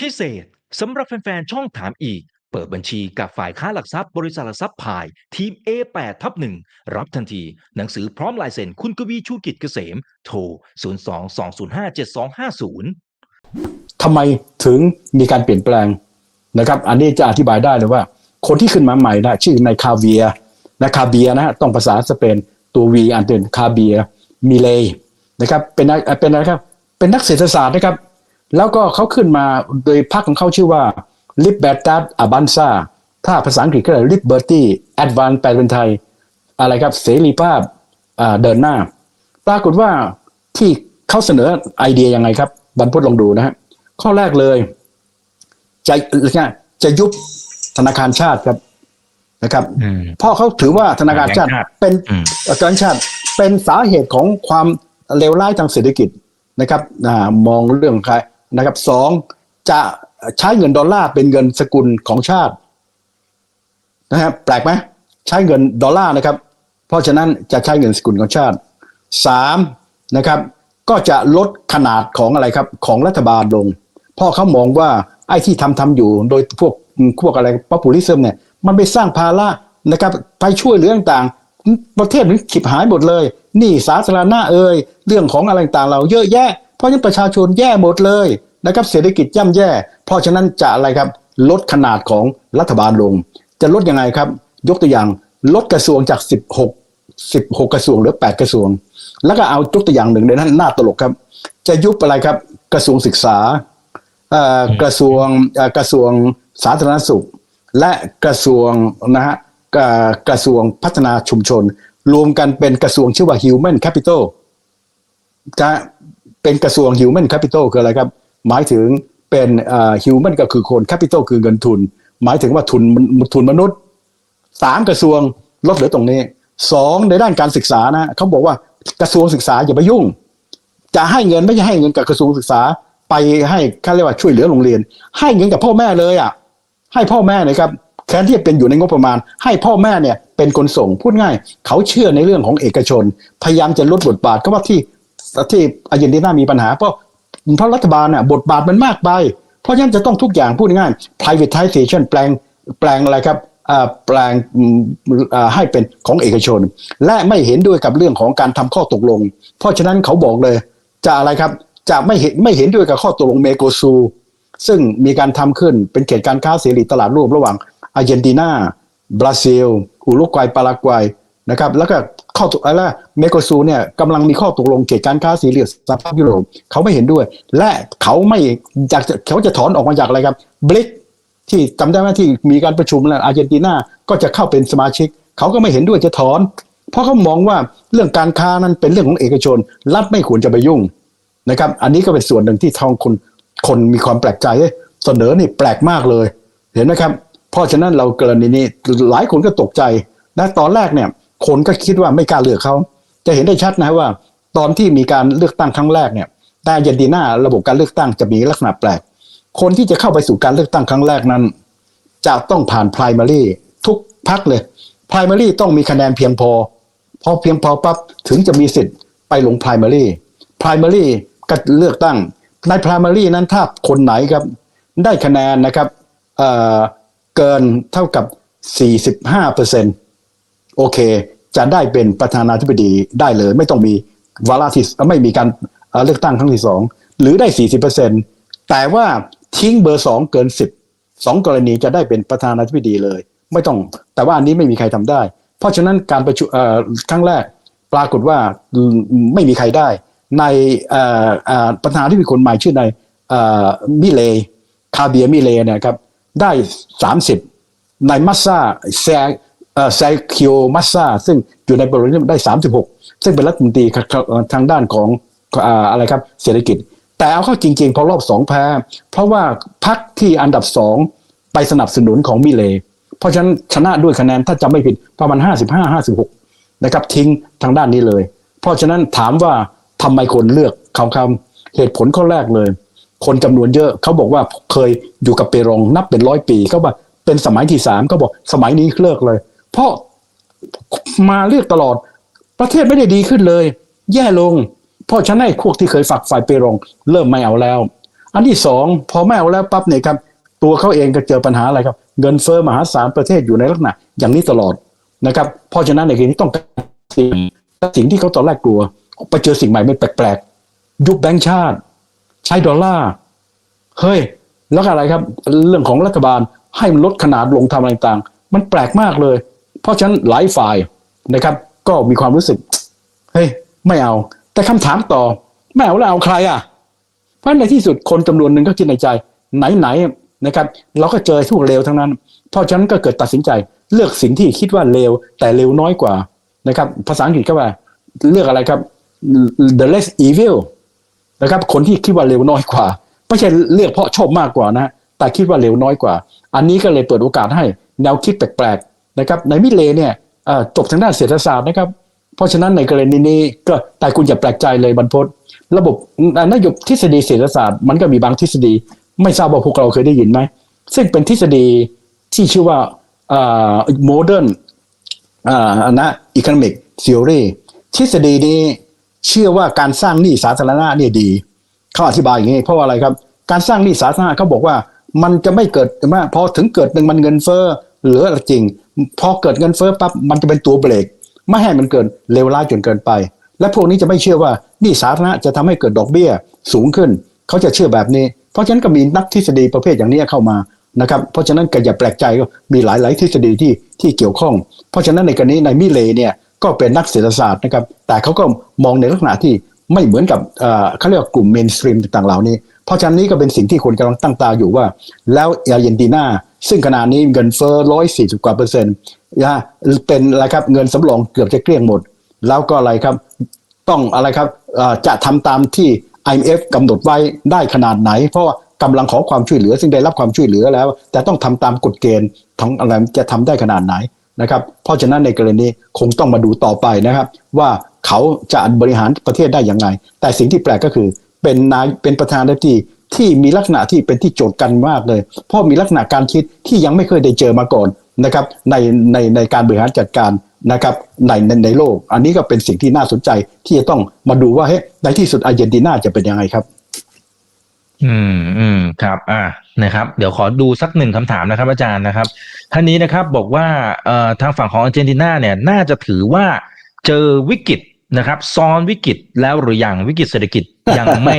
พิเศษสำหรับแฟนๆช่องถามอีก เปิดบัญชีกับฝ่ายค้าหลักทรัพย์ บริษัทหลักทรัพย์พาย ทีม A8 ทับหนึ่งรับทันที หนังสือพร้อมลายเซ็นคุณกวีชูกิจเกษม โทร 02-205-7250ทำไมถึงมีการเปลี่ยนแปลงนะครับ อันนี้จะอธิบายได้เลยว่า คนที่ขึ้นมาใหม่นะชื่อนายคาเวียนะคาเบียนะฮะต้องภาษาสเปนตัววีอันเป็นคาเบียมิเลนะครับเป็นนักเป็นอะไรครับเป็นนักเศรษฐศาสตร์นะครับ แล้วก็เขาขึ้นมาโดยพรรคของเขาชื่อว่า Libertad Avanza ถ้าภาษาอังกฤษก็เรียก Liberty Advance แปลเป็นไทย อะไรครับเสรีภาพอ่าเดินหน้า ปรากฏว่าที่เขาเสนอไอเดียยังไงครับ บรรพตลองดูนะฮะข้อแรกเลย จะจะยุบธนาคารชาติครับนะครับอืมเพราะเขาถือว่าธนาคารชาติแบงก์ชาติเป็นอืมเอ่อธนาคารชาติเป็นสาเหตุของความเลวร้ายทางเศรษฐกิจนะครับอ่ามองเรื่องใคร นะครับสองจะใช้เงินดอลลาร์เป็นเงินสกุลของชาตินะครับแปลกไหมใช้เงินดอลลาร์นะครับ เพราะฉะนั้นจะใช้เงินสกุลของชาติสามนะครับ ก็จะลดขนาดของอะไรครับของรัฐบาลลงเพราะเขามองว่าไอ้ที่ทำทำอยู่โดยพวกพวกอะไรป๊อปปูลิซึมเนี่ยมันไปสร้างภาระนะครับไปช่วยเหลือต่างประเทศนี้ขิบหายหมดเลย นี่สาธารณะเอ่ยเรื่องของอะไรต่างเราเยอะแยะ เพราะฉะนั้นประชาชนแย่หมดเลยนะครับเศรษฐกิจย่ำแย่ เพราะฉะนั้นจะอะไรครับลดขนาดของรัฐบาลลง จะลดยังไงครับ ยกตัวอย่างลดกระทรวงจาก 16 16 กระทรวงเหลือ 8 กระทรวง แล้วก็เอายกตัวอย่างหนึ่งในนั้นน่าตลกครับ จะยุบอะไรครับกระทรวงศึกษาเอ่อกระทรวงเอ่อกระทรวงสาธารณสุข และกระทรวงนะฮะกระกระทรวงพัฒนาชุมชน รวมกันเป็นกระทรวงชื่อว่า Human Capital จะ เป็นกระทรวง Human Capital คืออะไรครับ หมายถึงเป็นเอ่อ Human ก็คือคน Capital คือเงินทุน หมายถึงว่าทุนทุนมนุษย์สามกระทรวงลดเหลือตรงนี้สองในด้านการศึกษานะเขาบอกว่ากระทรวงศึกษาอย่าไปยุ่ง จะให้เงินไม่ใช่ให้เงินกับกระทรวงศึกษาไปให้เขาเรียกว่าช่วยเหลือโรงเรียน ให้เงินกับพ่อแม่เลยอะให้พ่อแม่นะครับแทนที่จะเป็นอยู่ในงบประมาณ ให้พ่อแม่เนี่ยเป็นคนส่งพูดง่าย เขาเชื่อในเรื่องของเอกชน พยายามจะลดบทบาทเขาว่าที่ ที่อาร์เจนตินามีปัญหาเพราะเพราะรัฐบาลน่ะบทบาทมันมากไปเพราะฉะนั้นจะต้องทุกอย่างพูดง่าย privatization แปลงแปลงอะไรครับแปลงให้เป็นของเอกชน และไม่เห็นด้วยกับเรื่องของการทำข้อตกลง เพราะฉะนั้นเขาบอกเลยจะอะไรครับจะไม่เห็นไม่เห็นด้วยกับข้อตกลงเมโกซู ซึ่งมีการทำขึ้นเป็นเขตการค้าเสรีตลาดร่วมระหว่างอาร์เจนตินาบราซิล อุรุกวัยปารากวัยนะครับแล้วก็ ข้อตกอะไรเมกซูเนี่ยกำลังมีข้อตกลงเขตการค้าเสรีสหภาพยุโรปเขาไม่เห็นด้วย และเขาไม่อยากจะเขาจะถอนออกมาจากอะไรครับบลิกที่จำได้ไหมที่มีการประชุมแล้วอาร์เจนตินาก็จะเข้าเป็นสมาชิก เขาก็ไม่เห็นด้วยจะถอน เพราะเขามองว่าเรื่องการค้านั้นเป็นเรื่องของเอกชน รัฐไม่ควรจะไปยุ่งนะครับ อันนี้ก็เป็นส่วนหนึ่งที่ทางคนคนมีความแปลกใจเสนอนี่แปลกมากเลย เห็นไหมครับ เพราะฉะนั้นเรากรณีนี้หลายคนก็ตกใจนะตอนแรกเนี่ย คนก็คิดว่าไม่กล้าเลือกเขา จะเห็นได้ชัดนะว่า ตอนที่มีการเลือกตั้งครั้งแรกเนี่ยแต่เจนตินาระบบการเลือกตั้งจะมีลักษณะแปลก คนที่จะเข้าไปสู่การเลือกตั้งครั้งแรกนั้น จะต้องผ่าน primary ทุกพักเลย primary ต้องมีคะแนนเพียงพอพอเพียงพอปั๊บถึงจะมีสิทธิ์ไปลง primary primary ก็เลือกตั้งใน primary นั้นถ้าคนไหนครับ ได้คะแนนนะครับเออเกินเท่ากับ 45เปอร์เซ็นต์ โอเค จะได้เป็นประธานาธิบดีได้เลย ไม่ต้องมีวาระที่ไม่มีการเลือกตั้งครั้งที่สองหรือได้40เปอร์เซ็นแต่ว่าทิ้งเบอร์สองเกิน10สองกรณีจะได้เป็นประธานาธิบดีเลย ไม่ต้อง แต่ว่าอันนี้ไม่มีใครทำได้ เพราะฉะนั้นการประชุมครั้งแรกปรากฏว่าไม่มีใครได้ ในประธานาธิบดีคนใหม่ชื่อในมิเลคาเบียมิเลนี่ยครับได้ 30ในมัสซาแซ เอ่อแซคิโอมัสซาซึ่งอยู่ในบริเวณได้ 36 ซึ่งเป็นรัฐมนตรีทางด้านของอะไรครับเศรษฐกิจ แต่เอาเข้าจริง ๆ พอรอบสองแพ้ เพราะว่าพรรคที่อันดับสองไปสนับสนุนของมิเล เพราะฉะนั้นชนะด้วยคะแนนถ้าจำไม่ผิดประมาณ 55 56 นะครับทิ้งทางด้านนี้เลย เพราะฉะนั้นถามว่าทำไมคนเลือกคำคำเหตุผลข้อแรกเลย คนจำนวนเยอะเขาบอกว่าเคยอยู่กับเปรองนับเป็นร้อยปีเขาบอกเป็นสมัยที่สามเขาบอกสมัยนี้เลิกเลย เพราะมาเลือกตลอด ประเทศไม่ได้ดีขึ้นเลย แย่ลง เพราะฉะนั้นพวกที่เคยฝักฝ่ายเปรงเริ่มไม่เอาแล้ว อันที่สองพอไม่เอาแล้วปั๊บเนี่ยครับตัวเขาเองก็เจอปัญหาอะไรครับ เงินเฟ้อมหาศาลประเทศอยู่ในลักษณะ อย่างนี้ตลอดนะครับ เพราะฉะนั้นในกรณีต้องการสิ่งสิ่งที่เขาตอนแรกกลัวไปเจอสิ่งใหม่ไม่แปลกๆ ยุบแบงก์ชาติ ใช้ดอลลาร์เฮ้ย แล้วอะไรครับ เรื่องของรัฐบาลให้มันลดขนาดลงทำอะไรต่าง มันแปลกมากเลย เพราะฉะนั้นหลายฝ่ายนะครับ ก็มีความรู้สึกเฮ้ยไม่เอา แต่คำถามต่อ ไม่เอาแล้วเอาใครอะ เพราะในที่สุดคนจำนวนหนึ่งก็คิดในใจ ไหนๆนะครับ เราก็เจอทุกเลวทั้งนั้น เพราะฉะนั้นก็เกิดตัดสินใจ เลือกสิ่งที่คิดว่าเลวแต่เลวน้อยกว่านะครับ ภาษาอังกฤษก็ว่า เลือกอะไรครับ the less evil นะครับ คนที่คิดว่าเร็วน้อยกว่าไม่ใช่เลือกเพราะชอบมากกว่านะแต่คิดว่าเร็วน้อยกว่า อันนี้ก็เลยเปิดโอกาสให้แนวคิดแปลก นะครับในมิเลเนี่ยเอ่อจบทางด้านเศรษฐศาสตร์นะครับ เพราะฉะนั้นในกรณีนี้ก็แต่คุณอย่าแปลกใจเลยบรรพตระบบนโยบทฤษฎีเศรษฐศาสตร์มันก็มีบางทฤษฎี ไม่ทราบว่าพวกเราเคยได้ยินไหม ซึ่งเป็นทฤษฎีที่ชื่อว่าโมเดิร์นอ่านะ economic theory ทฤษฎีนี้เชื่อว่าการสร้างหนี้สาธารณะเนี่ยดี เขาอธิบายอย่างนี้ เพราะว่าอะไรครับ การสร้างหนี้สาธารณะเขาบอกว่ามันจะไม่เกิดว่าพอถึงเกิดหนึ่งมันเงินเฟ้อเหลือจริง พอเกิดเงินเฟ้อปั๊บมันจะเป็นตัวเบรก ไม่ให้มันเกิดเลวร้ายจนเกินไป และพวกนี้จะไม่เชื่อว่านี้สาธารณะจะทำให้เกิดดอกเบี้ยสูงขึ้น เขาจะเชื่อแบบนี้ เพราะฉะนั้นก็มีนักทฤษฎีประเภทอย่างนี้เข้ามานะครับเพราะฉะนั้นก็อย่าแปลกใจก็มีหลาย ๆ ทฤษฎีที่ที่เกี่ยวข้อง เพราะฉะนั้นในกรณีในมิเลเนี่ยก็เป็นนักเศรษฐศาสตร์นะครับแต่เขาก็มองในลักษณะที่ไม่เหมือนกับเอ่อเขาเรียกว่ากลุ่มเมนสตรีมต่างๆเหล่านี้ เพราะฉะนั้นนี้ก็เป็นสิ่งที่คนกำลังตั้งตาอยู่ว่า แล้วอาร์เจนตินา ซึ่งขณะนี้เงินเฟ้อร้อยสี่สิบกว่าเปอร์เซ็นต์นะเป็นอะไรครับเงินสำรองเกือบจะเกลี้ยงหมด แล้วก็อะไรครับต้องอะไรครับจะทำตามที่ IMF กำหนดไว้ได้ขนาดไหน เพราะว่ากำลังขอความช่วยเหลือ ซึ่งได้รับความช่วยเหลือแล้ว แต่ต้องทำตามกฎเกณฑ์ของอะไรจะทำได้ขนาดไหนนะครับเพราะฉะนั้นในกรณีคงต้องมาดูต่อไปนะครับ ว่าเขาจะบริหารประเทศได้อย่างไรแต่สิ่งที่แปลกก็คือ เป็นนายเป็นประธานาธิบดี ที่มีลักษณะที่เป็นที่โจทย์กันมากเลย เพราะมีลักษณะการคิดที่ยังไม่เคยได้เจอมาก่อนนะครับในในในการบริหารจัดการนะครับในในในโลก อันนี้ก็เป็นสิ่งที่น่าสนใจที่จะต้องมาดูว่าเฮ้ยในที่สุดอาร์เจนตินาจะเป็นยังไงครับ อืมอืมครับ อ่านะครับ เดี๋ยวขอดูสักหนึ่งคำถามนะครับ อาจารย์นะครับท่านนี้นะครับบอกว่าเอ่อทางฝั่งของอาร์เจนตินาเนี่ย น่าจะถือว่าเจอวิกฤต นะครับซ้อนวิกฤตแล้วหรือยังวิกฤตเศรษฐกิจยังไม่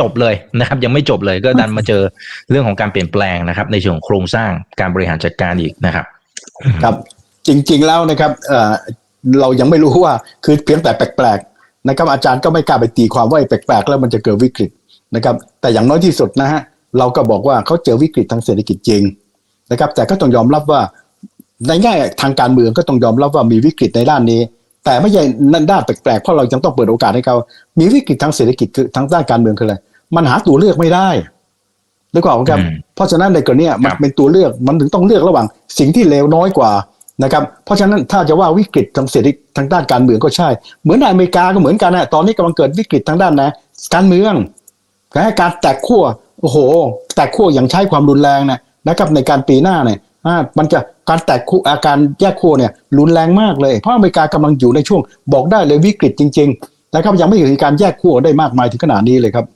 จบเลยนะครับ ยังไม่จบเลยก็ดันมาเจอเรื่องของการเปลี่ยนแปลงนะครับ ในเชิงของโครงสร้างการบริหารจัดการอีกนะครับ ครับจริง ๆแล้วนะครับเอ่อเรายังไม่รู้ว่าคือเพียงแต่แปลกๆนะครับ อาจารย์ก็ไม่กล้าไปตีความว่าไอ้แปลกๆ แล้วมันจะเกิดวิกฤตนะครับ แต่อย่างน้อยที่สุดนะฮะเราก็บอกว่าเขาเจอวิกฤตทางเศรษฐกิจจริงนะครับ แต่ก็ต้องยอมรับว่าในแง่ทางการเมืองก็ต้องยอมรับว่ามีวิกฤตในด้านนี้ แต่ไม่ใช่นั่นด้านแปลกๆเพราะเรายังต้องเปิดโอกาสให้เขา มีวิกฤตทางเศรษฐกิจคือทางด้านการเมืองคืออะไรมันหาตัวเลือกไม่ได้หรือเปล่าครับอืมเพราะฉะนั้นในกรณีเนี้ยมันครับเป็นตัวเลือกมันถึงต้องเลือกระหว่างสิ่งที่เลวน้อยกว่านะครับ เพราะฉะนั้นถ้าจะว่าวิกฤตทางเศรษฐกิจทางด้านการเมืองก็ใช่ เหมือนในอเมริกาก็เหมือนกันนะตอนนี้กำลังเกิดวิกฤตทางด้านนะการเมืองนะการแตกขั้วโอ้โห แตกขั้วอย่างใช้ความรุนแรงนะนะครับในการปีหน้าเนี่ย อ่ามันจะการแตกขั้วอาการแยกขั้วเนี่ยรุนแรงมากเลย เพราะอเมริกากำลังอยู่ในช่วงบอกได้เลยวิกฤตจริง ๆ นะครับยังไม่เห็นการแยกขั้วได้มากมายถึงขนาดนี้เลยครับ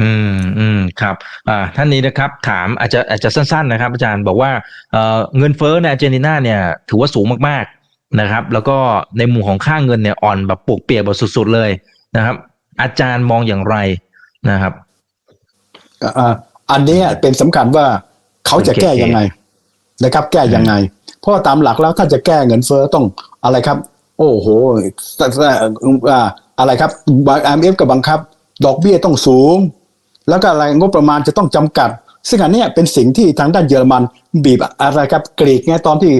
อืมอืมครับอ่าท่านนี้นะครับถามอาจจะอาจจะสั้นๆนะครับ อาจารย์บอกว่าเอ่อเงินเฟ้อในอาร์เจนตินาเนี่ยถือว่าสูงมากๆนะครับ แล้วก็ในมุมของค่าเงินเนี่ยอ่อนแบบปวกเปียกแบบสุดๆเลยนะครับ อาจารย์มองอย่างไรนะครับอ่าอันเนี้ยเป็นสำคัญว่า เขาจะแก้ยังไงนะครับ แก้ยังไง เพราะว่าตามหลักแล้วถ้าจะแก้เงินเฟ้อต้องอะไรครับ โอ้โหอ่าอะไรครับ IMF ก็บังคับ ดอกเบี้ยต้องสูง แล้วก็อะไรงบประมาณจะต้องจำกัด ซึ่งอันเนี้ยเป็นสิ่งที่ทางด้านเยอรมัน บีบอะไรครับกรีกไงตอนที่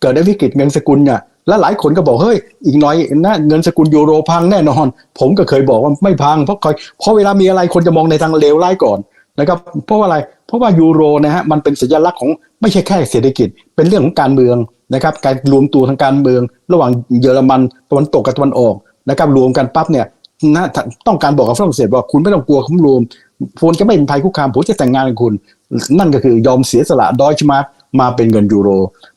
เกิดได้วิกฤตเงินสกุลเนี่ยแล้วหลายคนก็บอกเฮ้ยอีกหน้อยนะเงินสกุลยูโรพังแน่นอน ผมก็เคยบอกว่าไม่พังเพราะคอยเพราะเวลามีอะไรคนจะมองในทางเลวร้ายก่อน นะครับเพราะว่าอะไรเพราะว่ายูโรนะฮะมันเป็นสัญลักษณ์ของไม่ใช่แค่เศรษฐกิจ เป็นเรื่องของการเมืองนะครับการรวมตัวทางการเมือง ระหว่างเยอรมันตะวันตกกับตะวันออกนะครับรวมกันปั๊บเนี่ยนะต้องการบอกกับฝรั่งเศสว่าคุณไม่ต้องกลัวผมรวมคุณจะไม่เป็นภัยคุกคามผมจะแต่งงานกับคุณ นั่นก็คือยอมเสียสละดอยช์มาร์กมาเป็นเงินยูโร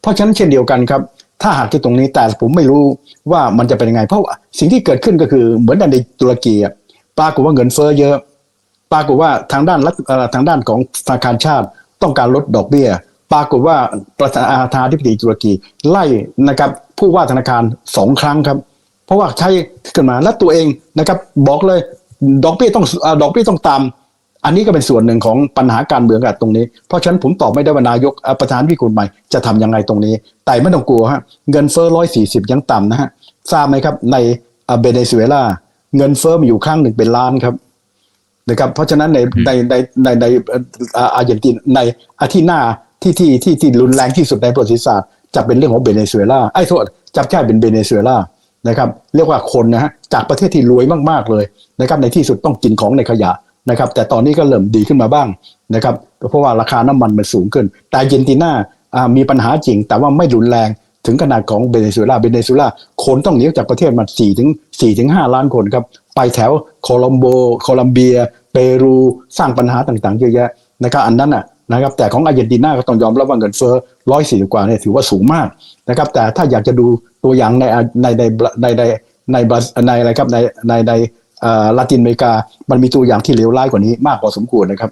เพราะฉะนั้นเช่นเดียวกันครับ ถ้าหากที่ตรงนี้แต่ผมไม่รู้ว่ามันจะเป็นยังไง เพราะว่าสิ่งที่เกิดขึ้นก็คือเหมือนในตุรกีอะปรากฏว่าเงินเฟ้อเยอะ ปรากฏว่าทางด้านรัฐเอ่อทางด้านของธนาคารชาติต้องการลดดอกเบี้ย ปรากฏว่าประธานาธิบดีตุรกีไล่นะครับผู้ว่าธนาคารสองครั้งครับ เพราะว่าใช้ขึ้นมาและตัวเองนะครับบอกเลยดอกเบี้ยต้องอ่อดอกเบี้ยต้องตามอันนี้ก็เป็นส่วนหนึ่งของปัญหาการเมืองกับตรงนี้ เพราะฉะนั้นผมตอบไม่ได้ว่านายกประธานวิกลใหม่จะทำยังไงตรงนี้ แต่ไม่ต้องกลัวฮะเงินเฟ้อร้อยสี่สิบยังต่ำนะฮะทราบไหมครับในเอ่อเบเนซุเอลาเงินเฟ้อมีอยู่ข้างหนึ่งเป็นล้านครับ นะครับเพราะฉะนั้นในในในในในเอ่อเอ่ออาร์เจนตินในอาทิตย์หน้าที่ที่ที่ที่รุนแรงที่สุดในประวัติศาสตร์จะเป็นเรื่องของเบเนซุเอลาไอ้โทษจับใช่เป็นเบเนซุเอลานะครับเรียกว่าคนนะฮะจากประเทศที่รวยมากๆเลยนะครับในที่สุดต้องกินของในขยะนะครับแต่ตอนนี้ก็เริ่มดีขึ้นมาบ้างนะครับเพราะว่าราคาน้ำมันมันสูงขึ้น แต่อาร์เจนตินาอ่ามีปัญหาจริง แต่ว่าไม่รุนแรงถึงขนาดของเบเนซุเอลาเบเนซุเอลาคนต้องหนีออกจากประเทศมา4ถึง4ถึง5ล้านคนครับ ไปแถวโคลอมโบ โคลัมเบีย เปรูสร้างปัญหาต่างๆเยอะแยะนะครับอันนั้นอะนะครับแต่ของอาร์เจนตินาก็ต้องยอมรับว่าเงินเฟ้อร้อยสี่กว่าเนี่ยถือว่าสูงมากนะครับแต่ถ้าอยากจะดูตัวอย่างในในในในในในบราในอะไรครับในในในอ่าลาตินอเมริกา มันมีตัวอย่างที่เลวร้ายกว่านี้มากพอสมควรนะครับ